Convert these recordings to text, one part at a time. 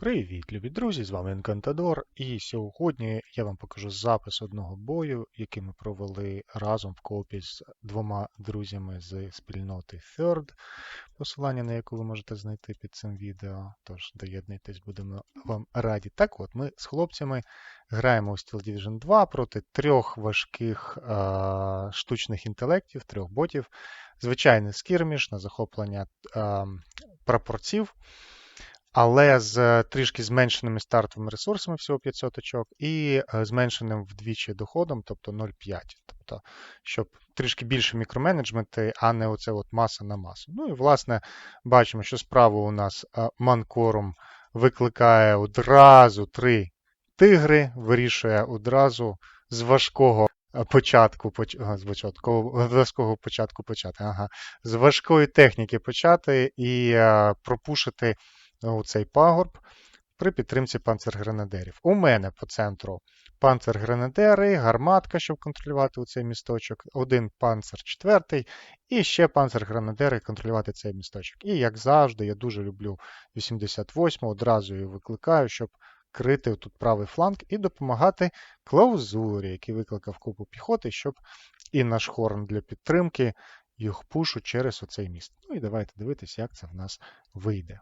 Привіт, любі друзі! З вами Енкантадор, і сьогодні я вам покажу запис одного бою, який ми провели разом в коопі з двома друзями з спільноти Third, посилання на яку ви можете знайти під цим відео. Тож доєднуйтесь, будемо вам раді. Так от, ми з хлопцями граємо у Steel Division 2 проти трьох важких е- штучних інтелектів, трьох ботів. Звичайний скірміш на захоплення е- прапорців але з е, трішки зменшеними стартовими ресурсами, всього 500 очок, і е, зменшеним вдвічі доходом, тобто 0,5. Тобто, щоб трішки більше мікроменеджменти, а не оце от маса на масу. Ну і власне бачимо, що справа у нас е, Манкорум викликає одразу три тигри, вирішує одразу з важкого початку, з важкого початку почати, ага, з важкої техніки почати і пропушити у цей пагорб при підтримці панцергренадерів. У мене по центру панцергренадери, гарматка, щоб контролювати цей місточок, один панцер четвертий, і ще панцергренадери контролювати цей місточок. І, як завжди, я дуже люблю 88-му, одразу її викликаю, щоб крити тут правий фланг і допомагати клаузурі, який викликав купу піхоти, щоб і наш хорн для підтримки їх пушу через оцей міст. Ну і давайте дивитися, як це в нас вийде.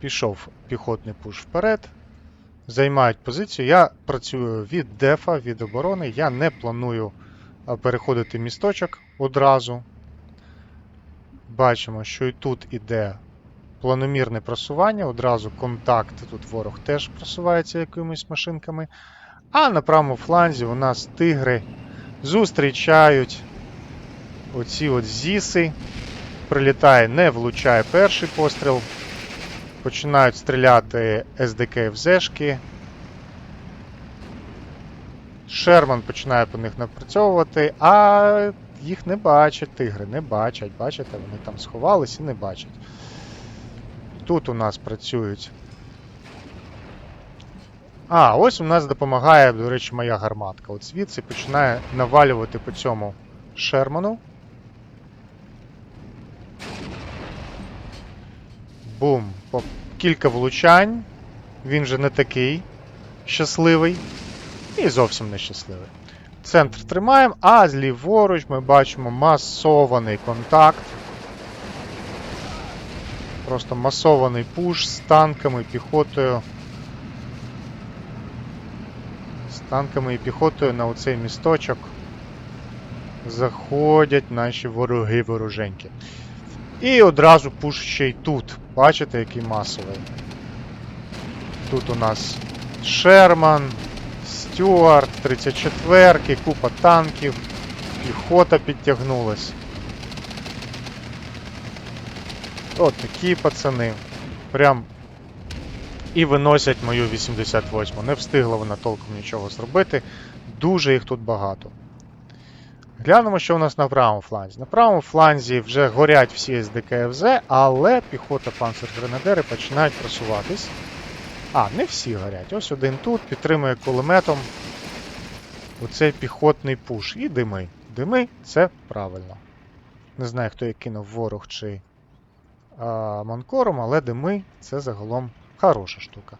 Пішов піхотний пуш вперед. Займають позицію. Я працюю від дефа, від оборони. Я не планую переходити місточок одразу. Бачимо, що і тут іде планомірне просування. Одразу контакт. Тут ворог теж просувається якимись машинками. А на правому фланзі у нас тигри зустрічають оці от зіси. Прилітає, не влучає перший постріл починають стріляти СДК-ФЗшки. Шерман починає по них напрацьовувати, а їх не бачать, тигри не бачать. Бачите, вони там сховались і не бачать. Тут у нас працюють. А, ось у нас допомагає, до речі, моя гарматка. От звідси починає навалювати по цьому Шерману. Бум. Кілька влучань. Він же не такий щасливий. І зовсім не щасливий. Центр тримаємо, а зліворуч ми бачимо масований контакт. Просто масований пуш з танками, піхотою. З танками і піхотою на оцей місточок заходять наші вороги вороженьки. І одразу пуш ще й тут. Бачите, який масовий. Тут у нас Шерман, Стюарт, 34-ки, купа танків, піхота підтягнулась. От такі пацани. Прям і виносять мою 88-му. Не встигла вона толком нічого зробити. Дуже їх тут багато. Глянемо, що у нас на правому фланзі. На правому фланзі вже горять всі СДКФЗ, але піхота панцергренадери починають просуватись. А, не всі горять. Ось один тут підтримує кулеметом оцей піхотний пуш. І дими. Дими це правильно. Не знаю, хто я кинув ворог чи а, манкором, але дими це загалом хороша штука.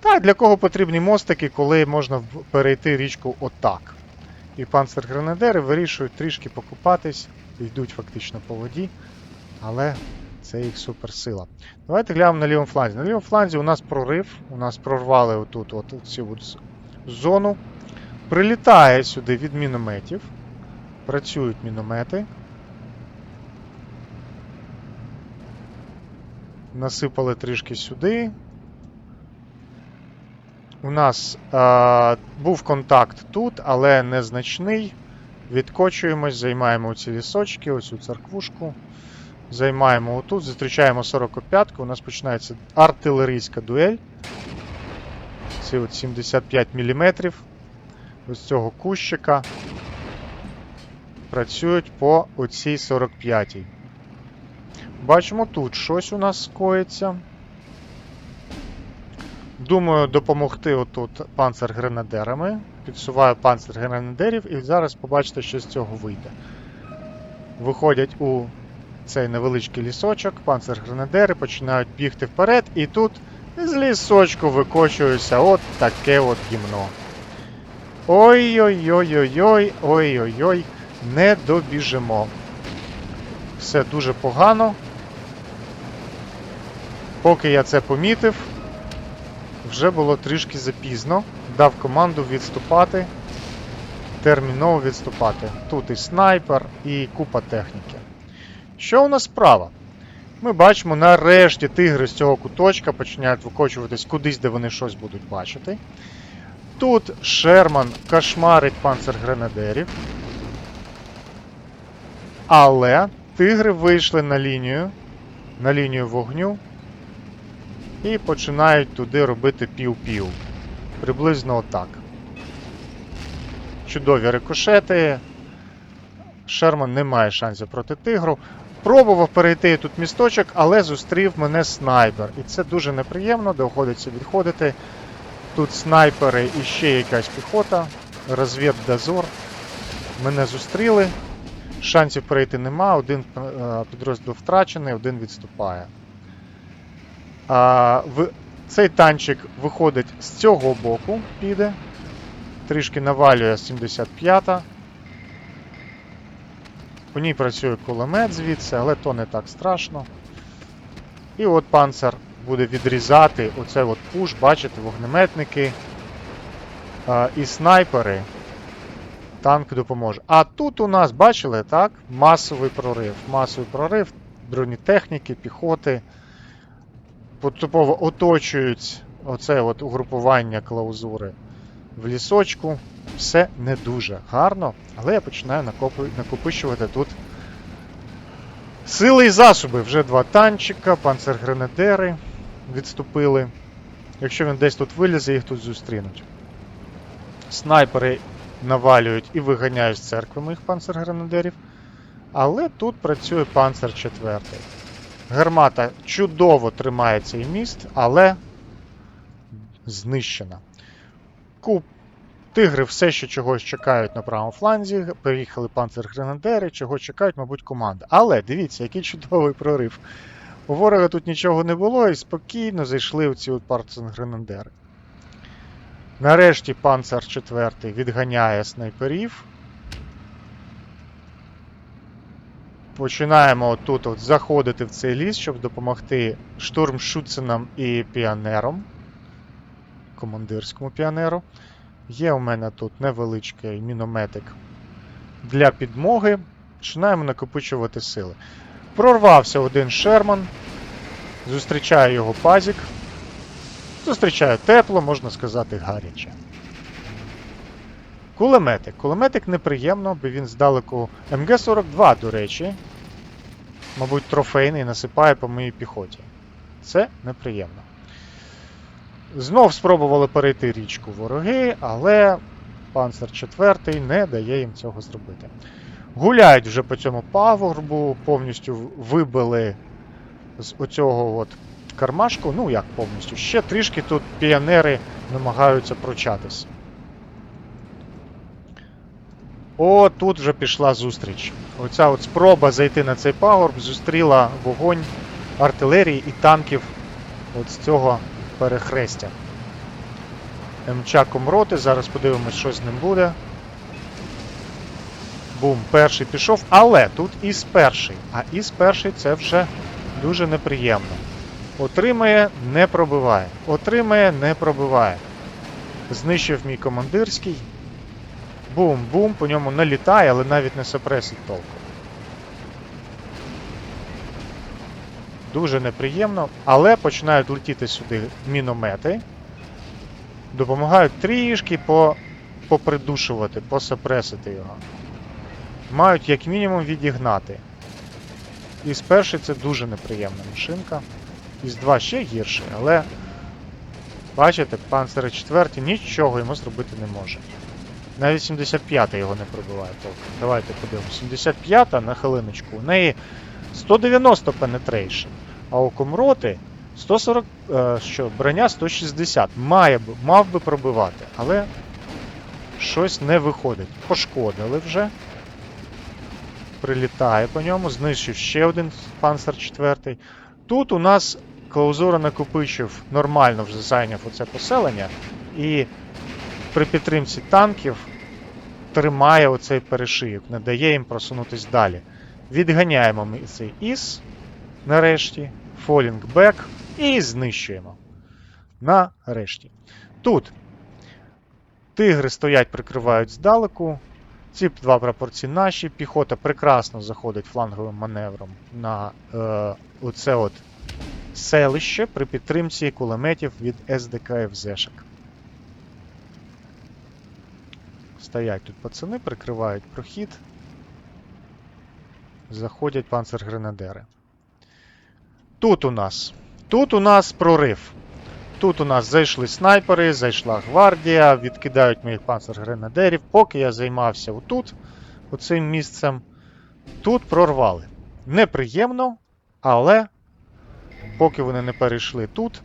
Так, для кого потрібні мостики, коли можна перейти річку отак. І панцергренадери вирішують трішки покупатись, йдуть фактично по воді, але це їх суперсила. Давайте глянемо на лівому фланзі. На лівому фланзі у нас прорив, у нас прорвали отут от цю от зону. Прилітає сюди від мінометів. Працюють міномети. Насипали трішки сюди. У нас е, був контакт тут, але незначний. Відкочуємось, займаємо ці лісочки, ось цю церквушку. Займаємо отут, зустрічаємо 45-ку, у нас починається артилерійська дуель. Це от 75 мм. Ось цього кущика. Працюють по оцій 45-й. Бачимо, тут щось у нас скоїться. Думаю, допомогти отут панцергренадерами. Підсуваю панцергренадерів і зараз побачите, що з цього вийде. Виходять у цей невеличкий лісочок, панцергренадери починають бігти вперед, і тут з лісочку викочується от таке от гімно. Ой-ой-ой-ой-ой, ой-ой-ой, не добіжимо. Все дуже погано. Поки я це помітив, вже було трішки запізно. Дав команду відступати. Терміново відступати. Тут і снайпер, і купа техніки. Що у нас справа? Ми бачимо, нарешті тигри з цього куточка починають викочуватись кудись, де вони щось будуть бачити. Тут Шерман кошмарить панцергренадерів. Але тигри вийшли на лінію, на лінію вогню і починають туди робити пів-пів. Приблизно отак. Чудові рикошети. Шерман не має шансів проти тигру. Пробував перейти тут місточок, але зустрів мене снайпер. І це дуже неприємно, доводиться відходити. Тут снайпери і ще якась піхота. Розвіддозор. Мене зустріли. Шансів перейти нема, один е, підрозділ втрачений, один відступає. А, в... Цей танчик виходить з цього боку, піде. Трішки навалює 75-та. По ній працює кулемет звідси, але то не так страшно. І от панцер буде відрізати оцей от пуш, бачите, вогнеметники а, і снайпери. Танк допоможе. А тут у нас, бачили, так? Масовий прорив. Масовий прорив, бронетехніки, піхоти. Поступово оточують оце от угрупування клаузури в лісочку. Все не дуже гарно, але я починаю накопичувати тут сили і засоби. Вже два танчика, панцергренадери відступили. Якщо він десь тут вилізе, їх тут зустрінуть. Снайпери навалюють і виганяють з церкви моїх панцергренадерів. Але тут працює панцер 4. Гармата чудово тримає цей міст, але знищена. Куб Тигри все ще чогось чекають на правому фланзі. Приїхали панцергренадери, чого чекають, мабуть, команда. Але дивіться, який чудовий прорив. У ворога тут нічого не було і спокійно зайшли в ці панцергренадери. Нарешті панцер 4 відганяє снайперів. Починаємо отут от заходити в цей ліс, щоб допомогти штурмшуценам і піонерам. Командирському піонеру. Є у мене тут невеличкий мінометик для підмоги. Починаємо накопичувати сили. Прорвався один Шерман. Зустрічає його пазік. Зустрічає тепло, можна сказати, гаряче. Кулеметик. Кулеметик неприємно, бо він здалеку МГ-42, до речі. Мабуть, трофейний насипає по моїй піхоті. Це неприємно. Знов спробували перейти річку вороги, але панцер 4 не дає їм цього зробити. Гуляють вже по цьому пагорбу, повністю вибили з оцього от кармашку. Ну як повністю, ще трішки тут піонери намагаються прочатись. О, тут вже пішла зустріч. Оця от спроба зайти на цей пагорб зустріла вогонь артилерії і танків от з цього перехрестя. МЧА Комроти, зараз подивимось, що з ним буде. Бум, перший пішов, але тут із перший. А із перший це вже дуже неприємно. Отримає, не пробиває. Отримає, не пробиває. Знищив мій командирський. Бум-бум, по ньому налітає, але навіть не сопресить толком. Дуже неприємно, але починають летіти сюди міномети. Допомагають трішки по, попридушувати, посопресити його. Мають як мінімум відігнати. Із перший це дуже неприємна машинка. Із 2 ще гірше, але бачите, панцери 4 нічого йому зробити не може. Навіть 75-та його не пробиває толком. Давайте подивимось. 75-та на хвилиночку. У неї 190 penetration, а у Комроти 140, е, що, броня 160. Має, мав би пробивати, але щось не виходить. Пошкодили вже. прилітає по ньому, знищив ще один панцер 4. Тут у нас Клаузура накопичив, нормально вже зайняв оце поселення, і при підтримці танків тримає оцей перешийок, не дає їм просунутись далі. Відганяємо ми цей ІС, нарешті, фолінг бек і знищуємо. Нарешті. Тут тигри стоять, прикривають здалеку. Ці два прапорці наші. Піхота прекрасно заходить фланговим маневром на е, оце от селище при підтримці кулеметів від СДК ФЗшек. Стоять тут пацани, прикривають прохід. Заходять панцергренадери. Тут у нас. Тут у нас прорив. Тут у нас зайшли снайпери, зайшла гвардія, відкидають моїх панцергренадерів. Поки я займався отут, оцим місцем, тут прорвали. Неприємно, але поки вони не перейшли тут,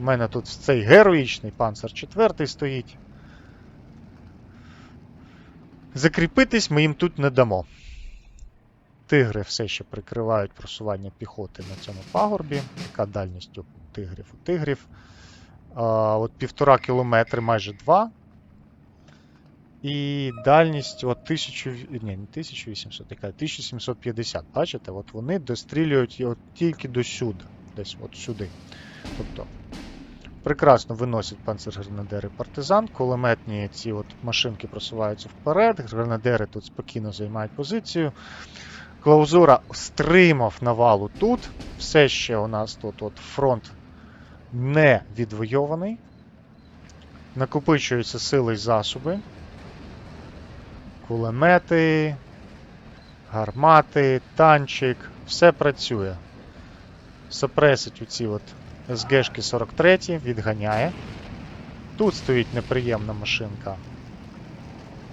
у мене тут цей героїчний панцер 4 стоїть. Закріпитись ми їм тут не дамо. Тигри все ще прикривають просування піхоти на цьому пагорбі. Яка дальність у тигрів у тигрів? А, от півтора кілометри, майже два. І дальність от 1000, ні, не 1800, яка 1750. Бачите, от вони дострілюють от тільки до сюди. Десь от сюди. Тобто прекрасно виносять панцергренадери партизан, кулеметні ці от машинки просуваються вперед, гренадери тут спокійно займають позицію. Клаузура стримав навалу тут. Все ще у нас тут от фронт не відвойований. Накопичуються сили й засоби. Кулемети, гармати, танчик. Все працює. Сопресить оці от СГшки 43 відганяє. Тут стоїть неприємна машинка.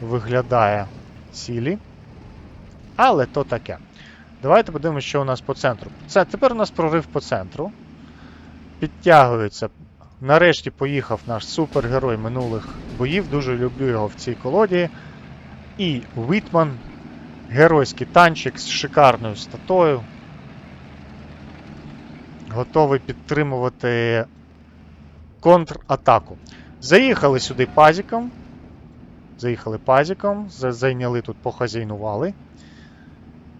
Виглядає цілі. Але то таке. Давайте подивимося, що у нас по центру. Це, тепер у нас прорив по центру. Підтягується. Нарешті поїхав наш супергерой минулих боїв. Дуже люблю його в цій колоді. І Вітман. Геройський танчик з шикарною статою. Готовий підтримувати контратаку. Заїхали сюди пазіком. Заїхали пазіком, зайняли тут, похазяйнували.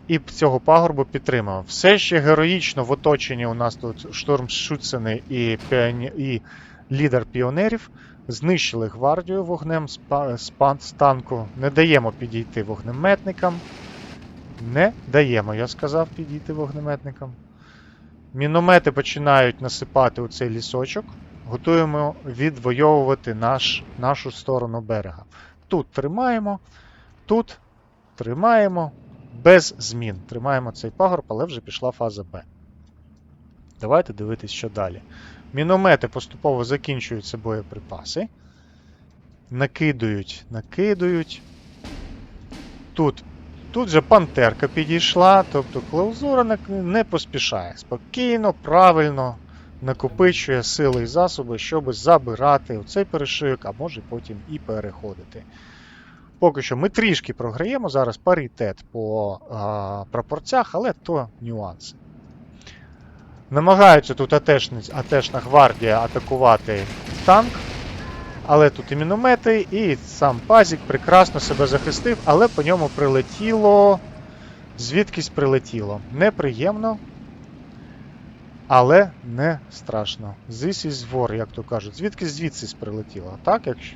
І цього пагорбу підтримав. Все ще героїчно в оточенні у нас тут штурмшуцени і, піоні... і лідер піонерів. Знищили гвардію вогнем з, па... з танку. Не даємо підійти вогнеметникам. Не даємо, я сказав, підійти вогнеметникам. Міномети починають насипати у цей лісочок. Готуємо відвоювати наш, нашу сторону берега. Тут тримаємо, тут тримаємо. Без змін. Тримаємо цей пагорб, але вже пішла фаза Б. Давайте дивитись, що далі. Міномети поступово закінчуються боєприпаси. Накидують, накидують. Тут тут же пантерка підійшла, тобто клаузура не, поспішає. Спокійно, правильно накопичує сили і засоби, щоб забирати цей перешийок, а може потім і переходити. Поки що ми трішки програємо зараз паритет по а, пропорціях, але то нюанси. Намагаються тут атешна гвардія атакувати танк. Але тут і міномети, і сам пазік прекрасно себе захистив, але по ньому прилетіло. Звідкись прилетіло. Неприємно. Але не страшно. This is war, як то кажуть. Звідки звідси прилетіло? Так, якщо.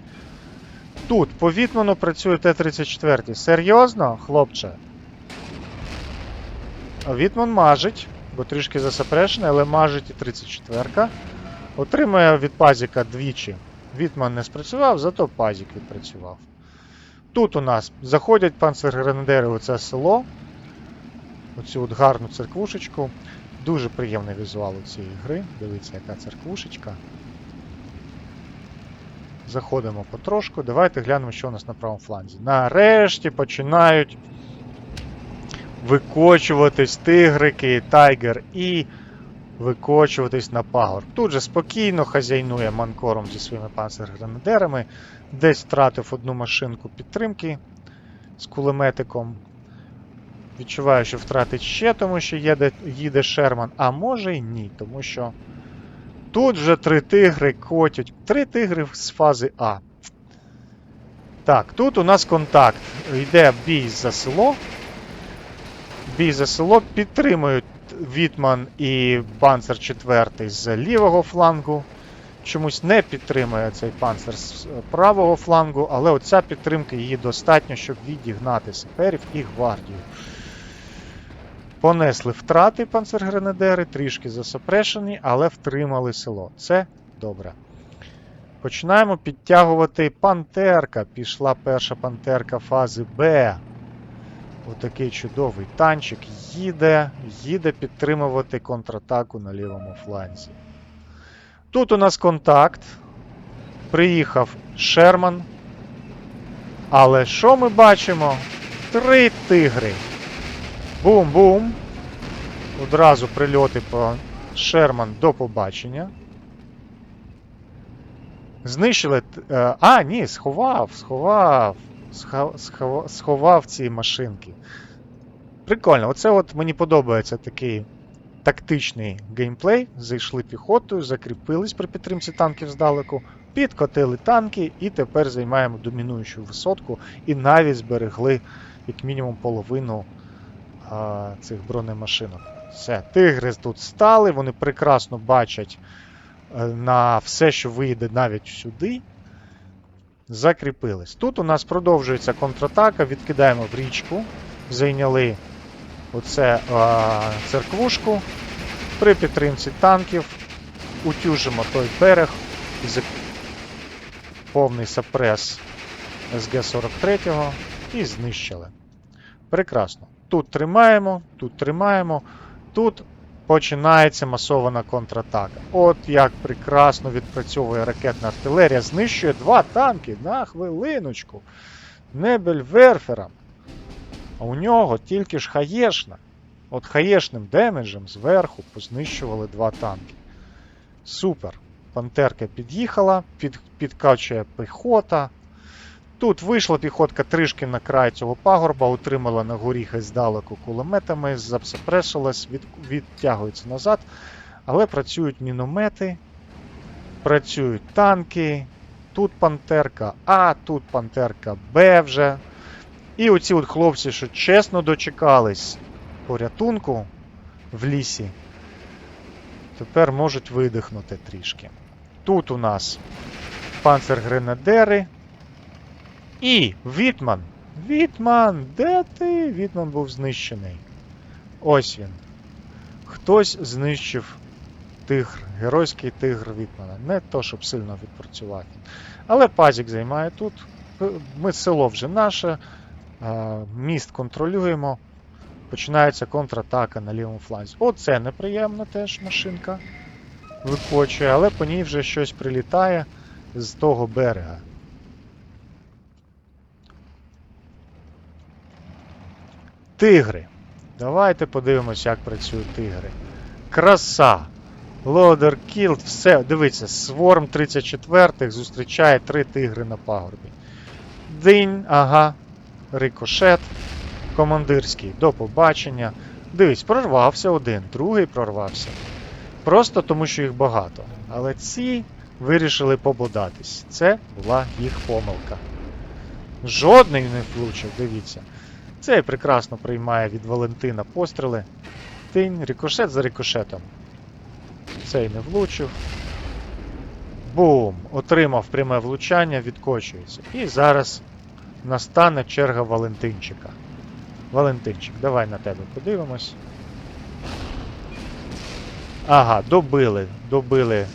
Тут по Вітману працює Т-34. Серйозно, хлопче? Вітман мажить, бо трішки засапрешений, але мажить і 34-ка. Отримує від пазіка двічі. Вітман не спрацював, зато пазік відпрацював. Тут у нас заходять панцергренадери у це село. Оцю от гарну церквушечку. Дуже приємний візуал у цієї гри. Дивіться, яка церквушечка. Заходимо потрошку. Давайте глянемо, що у нас на правому фланзі. Нарешті починають викочуватись тигрики, тайгер і викочуватись на пагорб. Тут же спокійно хазяйнує манкором зі своїми панцергренадерами. Десь втратив одну машинку підтримки з кулеметиком. Відчуваю, що втратить ще, тому що їде, їде Шерман, а може й ні, тому що тут вже три тигри котять. Три тигри з фази А. Так, тут у нас контакт. Йде бій за село. Бій за село підтримують Вітман і Панцер 4 з лівого флангу. Чомусь не підтримує цей панцер з правого флангу, але оця підтримка її достатньо, щоб відігнати саперів і гвардію. Понесли втрати панцергренадери, трішки засопрешені, але втримали село. Це добре. Починаємо підтягувати пантерка. Пішла перша пантерка фази Б. Отакий чудовий танчик їде, їде підтримувати контратаку на лівому фланзі. Тут у нас контакт. Приїхав Шерман. Але що ми бачимо? Три тигри. Бум-бум. Одразу прильоти по Шерман до побачення. Знищили. е, А, ні, сховав, сховав. Сховав ці машинки. Прикольно, оце от мені подобається такий тактичний геймплей. Зайшли піхотою, закріпились при підтримці танків здалеку, підкотили танки і тепер займаємо домінуючу висотку і навіть зберегли як мінімум половину а, цих бронемашинок. Все, тигри тут стали, вони прекрасно бачать е, на все, що вийде навіть сюди. Закріпились. Тут у нас продовжується контратака, відкидаємо в річку, зайняли оце а, церквушку. При підтримці танків утюжимо той берег, повний сапрес СГ-43 і знищили. Прекрасно. Тут тримаємо, тут тримаємо, тут починається масована контратака. От як прекрасно відпрацьовує ракетна артилерія, знищує два танки на хвилиночку. Небель Верфером. А у нього тільки ж хаєшна. От хаєшним демеджем зверху познищували два танки. Супер. Пантерка під'їхала, під, підкачує піхота. Тут вийшла піхотка трішки на край цього пагорба, утримала на горіхи здалеку кулеметами, запресилась, від, відтягується назад. Але працюють міномети, працюють танки. Тут пантерка А, тут пантерка Б вже. І оці от хлопці, що чесно дочекались порятунку в лісі, тепер можуть видихнути трішки. Тут у нас панцергренадери. І Вітман. Вітман, де ти? Вітман був знищений. Ось він. Хтось знищив тигр, геройський тигр Вітмана. Не то, щоб сильно відпрацював. він. Але пазік займає тут. Ми село вже наше. Міст контролюємо. Починається контратака на лівому фланзі. Оце неприємна теж машинка. Викочує, але по ній вже щось прилітає з того берега. Тигри. Давайте подивимося, як працюють тигри. Краса. Лодер Кілд, все, дивіться, Сворм 34 зустрічає три тигри на пагорбі. Динь, ага, рикошет, командирський, до побачення. Дивись, прорвався один, другий прорвався. Просто тому, що їх багато. Але ці вирішили пободатись. Це була їх помилка. Жодний не влучив, дивіться. Цей прекрасно приймає від Валентина постріли. Тинь, рикошет за рикошетом. Цей не влучив. Бум! Отримав пряме влучання, відкочується. І зараз настане черга Валентинчика. Валентинчик, давай на тебе подивимось. Ага, добили. Добили.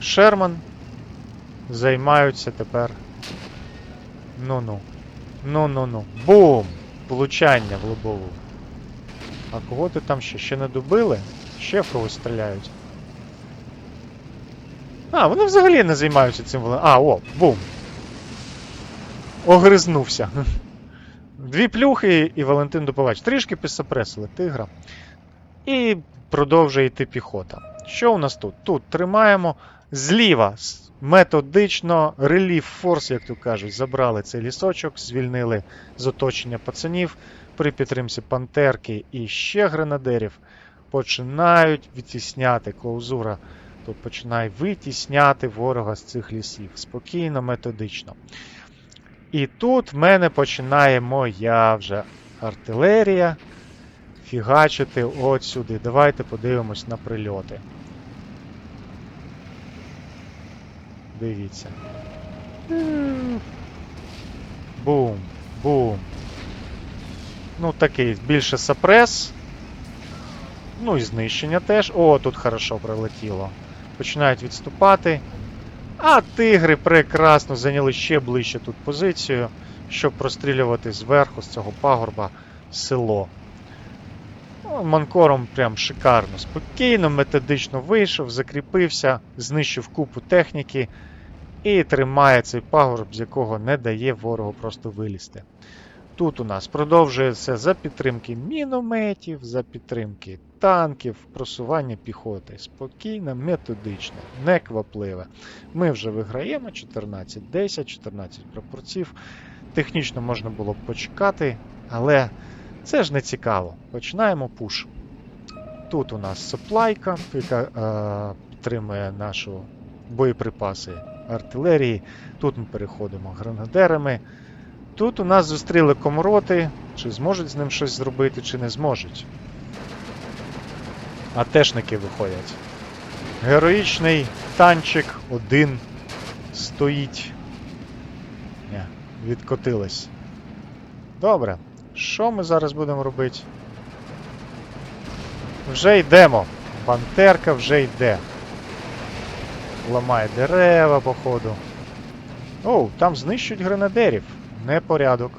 Шерман. Займаються тепер. Ну-ну. Ну-ну-ну. Бум! Влучання в лобову. А кого ти там ще? Ще не добили? Ще в когось стріляють. А, вони взагалі не займаються цим. воле- А, о, бум. Огризнувся. Дві плюхи і Валентин Доповач. Трішки підсопресили тигра. І продовжує йти піхота. Що у нас тут? Тут тримаємо зліва. Методично реліф форс, як то кажуть, забрали цей лісочок, звільнили з оточення пацанів. при підтримці пантерки і ще гренадерів починають відтісняти клаузура. Тут починає витісняти ворога з цих лісів. Спокійно, методично. І тут в мене починає моя вже артилерія фігачити от сюди. Давайте подивимось на прильоти. Дивіться. Бум, бум. Ну, такий більше сапрес. Ну і знищення теж. О, тут хорошо прилетіло. Починають відступати. А тигри прекрасно зайняли ще ближче тут позицію, щоб прострілювати зверху з цього пагорба село. Манкором прям шикарно, спокійно, методично вийшов, закріпився, знищив купу техніки і тримає цей пагорб, з якого не дає ворогу просто вилізти. Тут у нас продовжується за підтримки мінометів, за підтримки танків, просування піхоти. Спокійно, методично, неквапливе. Ми вже виграємо 14-10, 14 прапорців. Технічно можна було б почекати, але це ж не цікаво. Починаємо пуш. Тут у нас соплайка, яка е, підтримує нашу боєприпаси артилерії. Тут ми переходимо гранадерами. Тут у нас зустріли комроти. Чи зможуть з ним щось зробити, чи не зможуть. АТшники виходять. Героїчний танчик один стоїть. Ні, відкотились. Добре. Що ми зараз будемо робити? Вже йдемо. Пантерка вже йде. Ламає дерева, походу. Оу, там знищують гренадерів. Непорядок.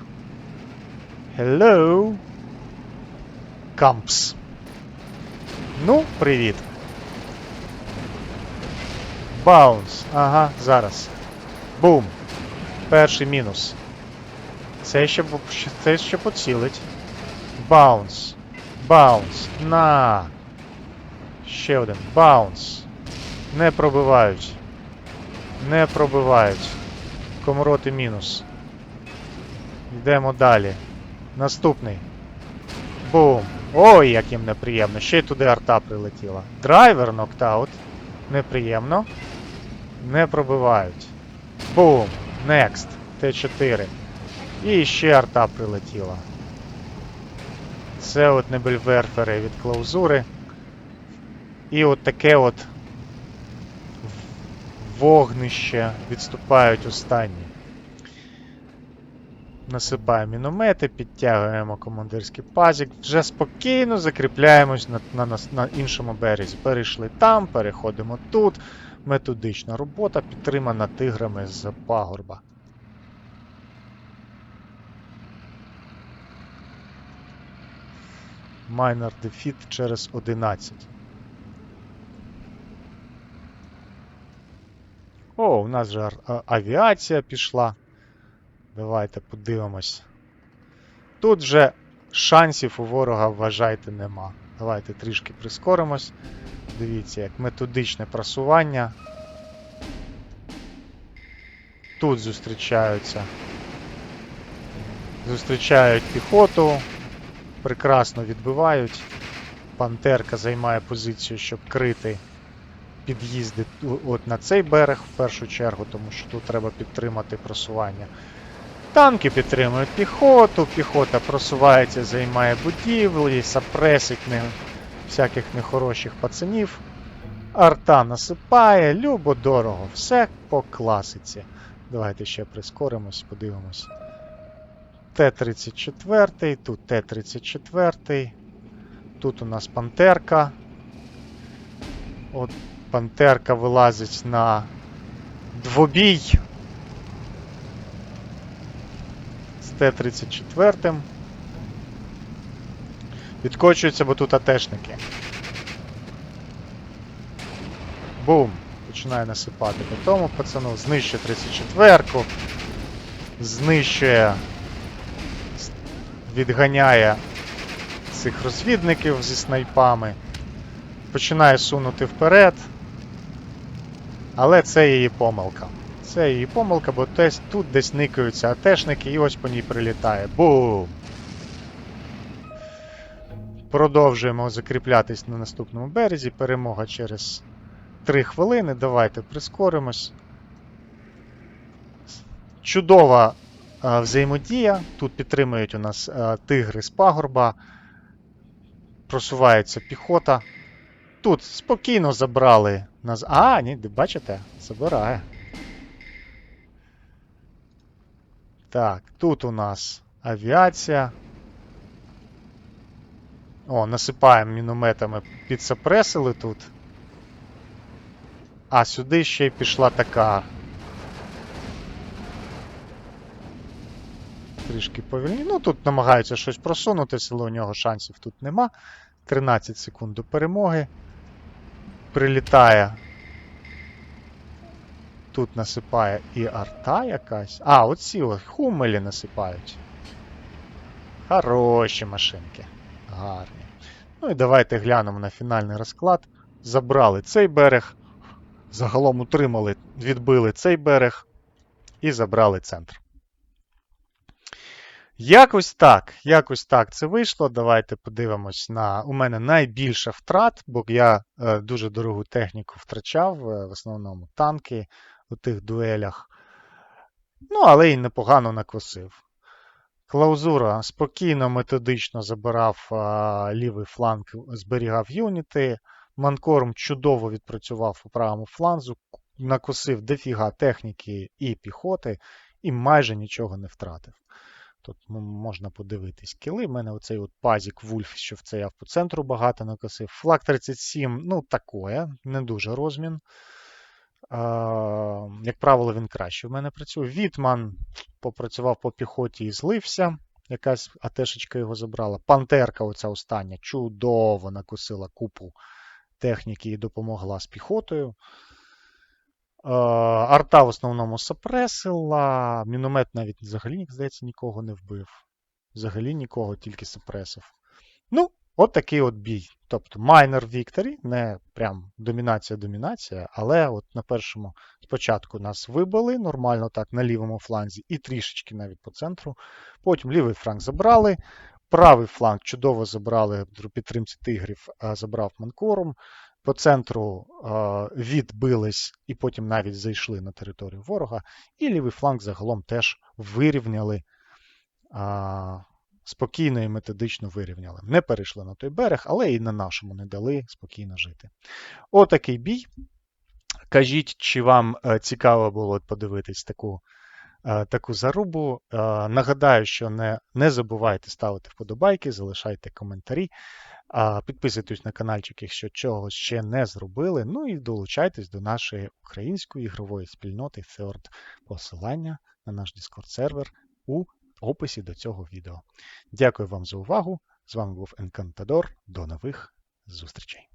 Hello. Кампс. Ну, привіт. Баунс. Ага, зараз. Бум. Перший мінус. Це ще, це ще поцілить. Баунс. Баунс. На. Ще один. Баунс. Не пробивають. Не пробивають. Комроти мінус. Йдемо далі. Наступний. Бум. Ой, як їм неприємно. Ще й туди арта прилетіла. Драйвер нокдаут. Неприємно. Не пробивають. Бум. Next. Т4. І ще арта прилетіла. Це от небельверфери від клаузури. І от таке от вогнище відступають останні. Насипаємо міномети, підтягуємо командирський пазік, вже спокійно закріпляємось на, на, нас- на іншому березі. Перейшли там, переходимо тут. Методична робота підтримана тиграми з пагорба. Майнер дефіт через 11. О, у нас же авіація пішла. Давайте подивимось. Тут вже шансів у ворога, вважайте, нема. Давайте трішки прискоримось. Дивіться, як методичне просування. Тут зустрічаються. Зустрічають піхоту. Прекрасно відбивають. Пантерка займає позицію, щоб крити під'їзди от на цей берег в першу чергу, тому що тут треба підтримати просування. Танки підтримують піхоту, піхота просувається, займає будівлі, сапресить не, всяких нехороших пацанів. Арта насипає, любо дорого, все по класиці. Давайте ще прискоримось, подивимось. Т-34, тут Т-34. Тут у нас пантерка. От пантерка вилазить на двобій з Т-34. Відкочуються, бо тут АТшники. Бум! Починає насипати по тому пацану, знищує 34-ку, знищує, відганяє цих розвідників зі снайпами, починає сунути вперед. Але це її помилка. Це її помилка, бо десь, тут десь никаються АТшники і ось по ній прилітає. Бум! Продовжуємо закріплятись на наступному березі. Перемога через 3 хвилини. Давайте прискоримось. Чудова е, взаємодія. Тут підтримують у нас е, тигри з пагорба. Просувається піхота. Тут спокійно забрали нас. А, ні, бачите? Забирає. Так, тут у нас авіація. О, насипаємо мінометами, підсапресили тут. А сюди ще й пішла така. Трішки повільні. Ну, тут намагаються щось просунутися, але у нього шансів тут нема. 13 секунд до перемоги. Прилітає. Тут насипає і арта якась. А, оці хумелі насипають. Хороші машинки. Гарні. Ну і давайте глянемо на фінальний розклад. Забрали цей берег. Загалом утримали, відбили цей берег і забрали центр. Якось так. Якось так це вийшло. Давайте подивимось на. У мене найбільше втрат, бо я е, дуже дорогу техніку втрачав, е, в основному танки у тих дуелях. Ну, але й непогано накосив. Клаузура спокійно, методично забирав а, лівий фланг, зберігав юніти. Манкорм чудово відпрацював у правому фланзу, накосив дефіга техніки і піхоти, і майже нічого не втратив. Тут можна подивитись кіли. У мене оцей от пазік Вульф, що вцеяв по центру багато накосив. Флаг 37, ну, такое, не дуже розмін. А, як правило, він краще в мене працює. Вітман попрацював по піхоті і злився. Якась атешечка його забрала. Пантерка, оця остання, чудово накосила купу техніки і допомогла з піхотою. Арта в основному сапресила. Міномет навіть взагалі, здається, нікого не вбив. Взагалі нікого, тільки сапресив. Ну, от такий от бій. Тобто minor victory, не прям домінація-домінація, але от на першому спочатку нас вибили нормально так на лівому фланзі і трішечки навіть по центру. Потім лівий фланг забрали. Правий фланг чудово забрали при підтримці тигрів, забрав Манкорум. По центру відбились і потім навіть зайшли на територію ворога. І лівий фланг загалом теж вирівняли спокійно і методично вирівняли. Не перейшли на той берег, але і на нашому не дали спокійно жити. Отакий бій. Кажіть, чи вам е, цікаво було подивитись таку е, таку зарубу. Е, нагадаю, що не не забувайте ставити вподобайки, залишайте коментарі, підписуйтесь на каналчик, якщо чого ще не зробили. Ну і долучайтесь до нашої української ігрової спільноти Third. Посилання на наш Discord сервер у описі до цього відео. Дякую вам за увагу. З вами був Енкантадор. До нових зустрічей!